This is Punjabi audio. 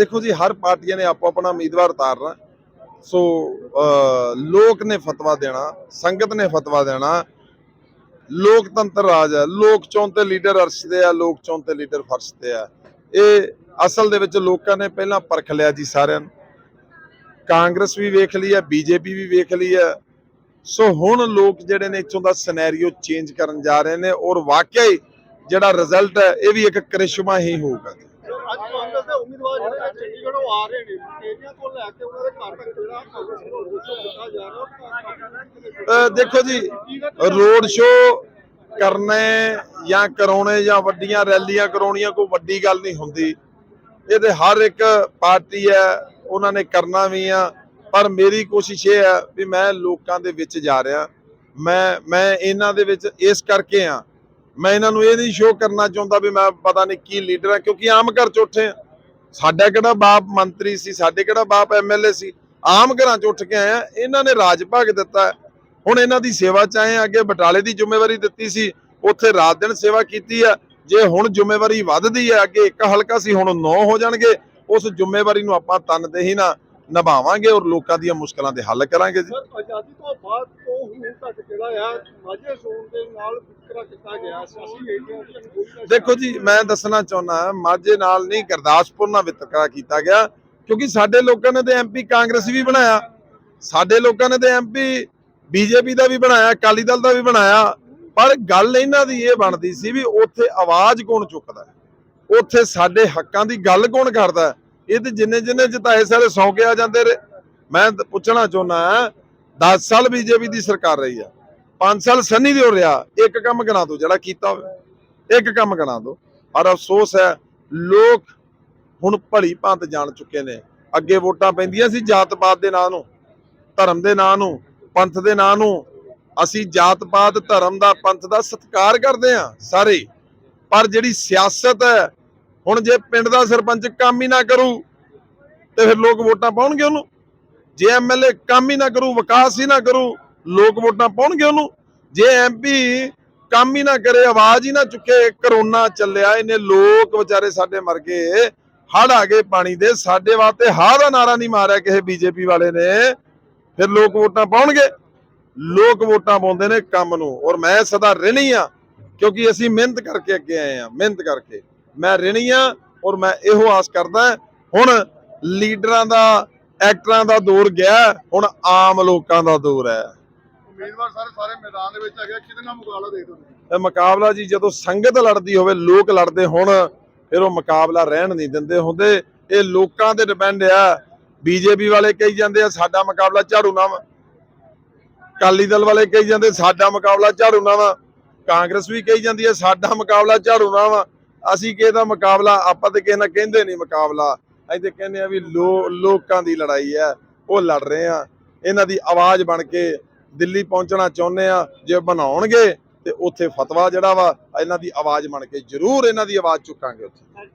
ਦੇਖੋ ਜੀ, ਹਰ ਪਾਰਟੀਆਂ ਨੇ ਆਪੋ ਆਪਣਾ ਉਮੀਦਵਾਰ ਉਤਾਰਨਾ। ਸੋ ਲੋਕ ਨੇ ਫਤਵਾ ਦੇਣਾ, ਸੰਗਤ ਨੇ ਫਤਵਾ ਦੇਣਾ। ਲੋਕਤੰਤਰ ਰਾਜ ਹੈ, ਲੋਕ ਚੋਣ ਤੇ ਲੀਡਰ ਅਰਸ਼ਦੇ ਆ, ਲੋਕ ਚੋਣ ਤੇ ਲੀਡਰ ਫਰਸ਼ਦੇ ਆ। ਇਹ ਅਸਲ ਦੇ ਵਿੱਚ ਲੋਕਾਂ ਨੇ ਪਹਿਲਾਂ ਪਰਖ ਲਿਆ ਜੀ ਸਾਰਿਆਂ ਨੂੰ। ਕਾਂਗਰਸ ਵੀ ਵੇਖ ਲਈ ਹੈ, ਬੀਜੇਪੀ ਵੀ ਵੇਖ ਲਈ ਹੈ। ਸੋ ਹੁਣ ਲੋਕ ਜਿਹੜੇ ਨੇ ਇੱਥੋਂ ਦਾ ਸਿਨੈਰੀਓ ਚੇਂਜ ਕਰਨ ਜਾ ਰਹੇ ਨੇ ਔਰ ਵਾਕਈ ਜਿਹੜਾ ਰਿਜ਼ਲਟ ਹੈ, ਇਹ ਵੀ ਇੱਕ ਕਰਿਸ਼ਮਾ ਹੀ ਹੋਊਗਾ। ਅੱਜ ਉਮੀਦਵਾਰ ਜਿਹੜੇ ਨੇ ਚੰਡੀਗੜ੍ਹੋਂ ਆ ਰਹੇ ਨੇ ਏਰੀਆ ਤੋਂ ਲੈ ਕੇ ਉਹਨਾਂ ਦੇ ਘਰ ਤੱਕ ਜਿਹੜਾ ਕਾਂਗਰਸ ਨੂੰ ਰੋਸ਼ੋ ਦਿੱਤਾ ਜਾ ਰਿਹਾ ਅਹ ਦੇਖੋ ਜੀ ਰੋਡ ਸ਼ੋ ਕਰਨੇ ਜਾਂ ਕਰਾਉਣੇ ਜਾਂ ਵੱਡੀਆਂ ਰੈਲੀਆਂ ਕਰਾਉਣੀਆਂ ਕੋਈ ਵੱਡੀ ਗੱਲ ਨਹੀਂ ਹੁੰਦੀ। ਇਹ ਤੇ ਹਰ ਇੱਕ ਪਾਰਟੀ ਹੈ ਉਹਨਾਂ ਨੇ ਕਰਨਾ ਵੀ ਆ ਪਰ ਮੇਰੀ ਕੋਸ਼ਿਸ਼ ਇਹ ਹੈ ਵੀ ਮੈਂ ਲੋਕਾਂ ਦੇ ਵਿੱਚ ਜਾ ਰਿਹਾ। ਮੈਂ ਮੈਂ ਇਹਨਾਂ ਦੇ ਵਿੱਚ ਇਸ ਕਰਕੇ ਆ। ਮੈਂ ਇਹਨਾਂ ਨੂੰ ਇਹ ਨਹੀਂ ਸ਼ੋਅ ਕਰਨਾ ਚਾਹੁੰਦਾ ਵੀ ਮੈਂ ਪਤਾ ਨਹੀਂ ਕੀ ਲੀਡਰ ਆ ਕਿਉਂਕਿ ਆਮ ਘਰ ਚ ਉੱਠੇ ਆ। ਸਾਡਾ ਕਿਹੜਾ ਬਾਪ ਮੰਤਰੀ ਸੀ, ਸਾਡੇ ਕਿਹੜਾ ਬਾਪ ਐਮਐਲਏ ਸੀ? ਆਮ ਘਰਾਂ ਚ ਉੱਠ ਕੇ ਆਏ ਇਹਨਾਂ ਨੇ ਰਾਜ ਭਾਗ ਦਿੱਤਾ। ਹੁਣ ਇਹਨਾਂ ਦੀ ਸੇਵਾ ਚ ਆਏ ਅੱਗੇ ਬਟਾਲੇ ਦੀ ਜ਼ਿੰਮੇਵਾਰੀ ਦਿੱਤੀ ਸੀ, ਉੱਥੇ ਰਾਤ ਦਿਨ ਸੇਵਾ ਕੀਤੀ ਆ। ਜੇ ਹੁਣ ਜ਼ਿੰਮੇਵਾਰੀ ਵੱਧਦੀ ਹੈ ਅੱਗੇ ਇੱਕ ਹਲਕਾ ਸੀ, ਹੁਣ 9 ਹੋ ਜਾਣਗੇ, ਉਸ ਜ਼ਿੰਮੇਵਾਰੀ ਨੂੰ ਆਪਾਂ ਤਨਦੇਹੀ ਨਾਲ ਨਿਭਾਵਾਂਗੇ ਔਰ ਲੋਕਾਂ ਦੀਆਂ ਮੁਸ਼ਕਲਾਂ ਦੇ ਹੱਲ ਕਰਾਂਗੇ ਜੀ। ਆਜ਼ਾਦੀ ਤੋਂ ਬਾਅਦ ਹੁਣ ਤੱਕ ਜਿਹੜਾ ਆ ਮਾਝੇ ਜ਼ੋਨ ਦੇ ਨਾਲ ਵਿਤਕਰਾ ਕੀਤਾ ਗਿਆ ਸਿਆਸੀ ਏਰੀਆ ਦੀ ਅਣਗੌਲੀ ਦਾ ਦੇਖੋ ਜੀ, ਮੈਂ ਦੱਸਣਾ ਚਾਹੁੰਦਾ ਮਾਝੇ ਨਾਲ ਨਹੀਂ ਗੁਰਦਾਸਪੁਰ ਨਾਲ ਵਿਤਕਰਾ ਕੀਤਾ ਗਿਆ, ਕਿਉਂਕਿ ਸਾਡੇ ਲੋਕਾਂ ਨੇ ਤੇ ਐਮਪੀ ਕਾਂਗਰਸ ਵੀ ਬਣਾਇਆ। ਸਾਡੇ ਲੋਕਾਂ ਨੇ ਤੇ ਐਮਪੀ ਬੀਜੇਪੀ ਦਾ ਵੀ ਬਣਾਇਆ, ਅਕਾਲੀ ਦਲ ਦਾ ਵੀ ਬਣਾਇਆ, ਪਰ ਗੱਲ ਇਹਨਾਂ ਦੀ ਇਹ ਬਣਦੀ ਸੀ ਵੀ ਉੱਥੇ ਆਵਾਜ਼ ਕੌਣ ਚੁੱਕਦਾ ਉੱਥੇ ਸਾਡੇ ਹੱਕਾਂ ਦੀ ਗੱਲ ਕੌਣ ਕਰਦਾ ਇਹ ਤੇ ਜਿੰਨੇ ਜਿੰਨੇ ਜਿਤਾਏ ਸਾਰੇ ਸੌ ਕੇ ਆ ਜਾਂਦੇ ਰਹੇ। ਮੈਂ ਪੁੱਛਣਾ ਚਾਹੁੰਦਾ 10 ਸਾਲ ਬੀਜੇਪੀ ਦੀ ਸਰਕਾਰ ਰਹੀ ਆ। 5 ਸਾਲ ਸੰਨੀ ਦਿਓ ਰਿਹਾ। ਇੱਕ ਕੰਮ ਗਿਣਾ ਦਿਓ, ਜਿਹੜਾ ਕੀਤਾ ਹੋਵੇ। ਇੱਕ ਕੰਮ ਗਿਣਾ ਦੋ ਔਰ ਅਫਸੋਸ ਹੈ, ਲੋਕ ਹੁਣ ਭਲੀ ਭਾਂਤ ਜਾਣ ਚੁੱਕੇ ਨੇ। ਅੱਗੇ ਵੋਟਾਂ ਪੈਂਦੀਆਂ ਸੀ ਜਾਤ ਪਾਤ ਦੇ ਨਾਂ ਨੂੰ, ਧਰਮ ਦੇ ਨਾਂ ਨੂੰ, ਪੰਥ ਦੇ ਨਾਂ ਨੂੰ। ਅਸੀਂ ਜਾਤ ਪਾਤ ਧਰਮ ਦਾ, ਪੰਥ ਦਾ ਸਤਿਕਾਰ ਕਰਦੇ ਆ ਸਾਰੇ। ਪਰ ਜਿਹੜੀ ਸਿਆਸਤ ਹੈ, ਹੁਣ ਜੇ ਪਿੰਡ ਦਾ ਸਰਪੰਚ ਕੰਮ ਹੀ ਨਾ ਕਰੂ, ਤੇ ਫਿਰ ਲੋਕ ਵੋਟਾਂ ਪਾਉਣਗੇ ਉਹਨੂੰ। ਜੇ ਐਮਐਲਏ ਕੰਮ ਹੀ ਨਾ ਕਰੂ, ਵਿਕਾਸ ਹੀ ਨਾ ਕਰੂ, ਲੋਕ ਵੋਟਾਂ ਪਾਉਣਗੇ ਉਹਨੂੰ। ਜੇ ਐਮਪੀ ਕੰਮ ਹੀ ਨਾ ਕਰੇ, ਆਵਾਜ਼ ਹੀ ਨਾ ਚੁੱਕੇ, ਕਰੋਨਾ ਚੱਲਿਆ ਇਹਨੇ ਲੋਕ ਵਿਚਾਰੇ ਸਾਡੇ ਮਰ ਗਏ ਹੜ ਆ ਗਏ ਪਾਣੀ ਦੇ, ਸਾਡੇ ਵਾਸਤੇ ਹਾਂ ਦਾ ਨਾਰਾ ਨਹੀਂ ਮਾਰਿਆ ਕਿਸੇ ਬੀਜੇਪੀ ਵਾਲੇ ਨੇ। ਫਿਰ ਲੋਕ ਵੋਟਾਂ ਪਾਉਣਗੇ। ਲੋਕ ਵੋਟਾਂ ਪਾਉਂਦੇ ਨੇ ਕੰਮ ਨੂੰ। ਔਰ ਮੈਂ ਸਦਾ ਰਹਿਣੀ ਆ ਕਿਉਂਕਿ ਅਸੀਂ ਮਿਹਨਤ ਕਰਕੇ ਅੱਗੇ ਆਏ ਆ ਮਿਹਨਤ ਕਰਕੇ। ਮੈਂ ਰਹਿਣੀ ਆ ਔਰ ਮੈਂ ਇਹੋ ਆਸ ਕਰਦਾ ਹੁਣ ਲੀਡਰਾਂ ਦਾ ਐਕਟਰਾਂ ਦਾ ਦੌਰ ਗਿਆ ਹੁਣ ਆਮ ਲੋਕਾਂ ਦਾ ਦੌਰ ਹੈ। ਉਮੀਦਵਾਰ ਸਾਰੇ ਸਾਰੇ ਮੈਦਾਨ ਦੇ ਵਿੱਚ ਆ, ਕਿਹਦੇ ਨਾਲ ਮੁਕਾਬਲਾ ਦੇਖਦੇ ਹੋ ਇਹ ਮੁਕਾਬਲਾ ਜੀ ਜਦੋਂ ਸੰਗਤ ਲੜਦੀ ਹੋਵੇ ਲੋਕ ਲੜਦੇ ਹੁਣ ਫਿਰ ਉਹ ਮੁਕਾਬਲਾ ਰਹਿਣ ਨਹੀਂ ਦਿੰਦੇ ਹੁੰਦੇ। ਇਹ ਲੋਕਾਂ ਤੇ ਡਿਪੈਂਡ ਆ। ਬੀਜੇਪੀ ਵਾਲੇ ਕਹੀ ਜਾਂਦੇ ਆ ਸਾਡਾ ਮੁਕਾਬਲਾ ਝਾੜੂ ਨਾਲ ਵਾ। ਅਕਾਲੀ ਦਲ ਵਾਲੇ ਕਹੀ ਜਾਂਦੇ ਸਾਡਾ ਮੁਕਾਬਲਾ ਝਾੜੂ ਨਾਲ ਕਾਂਗਰਸ ਵੀ ਕਹੀ ਜਾਂਦੀ ਹੈ ਸਾਡਾ ਮੁਕਾਬਲਾ ਝਾੜੂ ਨਾਲ ਅਸੀਂ ਕਿਸੇ ਦਾ ਮੁਕਾਬਲਾ ਆਪਾਂ ਤੇ ਕਿਸੇ ਨਾਲ ਕਹਿੰਦੇ ਨਹੀਂ ਮੁਕਾਬਲਾ। ਅਸੀਂ ਤੇ ਕਹਿੰਦੇ ਆ ਵੀ ਲੋ- ਲੋਕਾਂ ਦੀ ਲੜਾਈ ਹੈ, ਉਹ ਲੜ ਰਹੇ ਆ ਇਹਨਾਂ ਦੀ ਆਵਾਜ਼ ਬਣ ਕੇ ਦਿੱਲੀ ਪਹੁੰਚਣਾ ਚਾਹੁੰਦੇ ਆ ਜੇ ਬਣਾਉਣਗੇ ਤੇ ਉੱਥੇ ਫਤਵਾ ਜਿਹੜਾ ਵਾ, ਇਹਨਾਂ ਦੀ ਆਵਾਜ਼ ਬਣ ਕੇ ਜ਼ਰੂਰ ਇਹਨਾਂ ਦੀ ਆਵਾਜ਼ ਚੁੱਕਾਂਗੇ ਉੱਥੇ।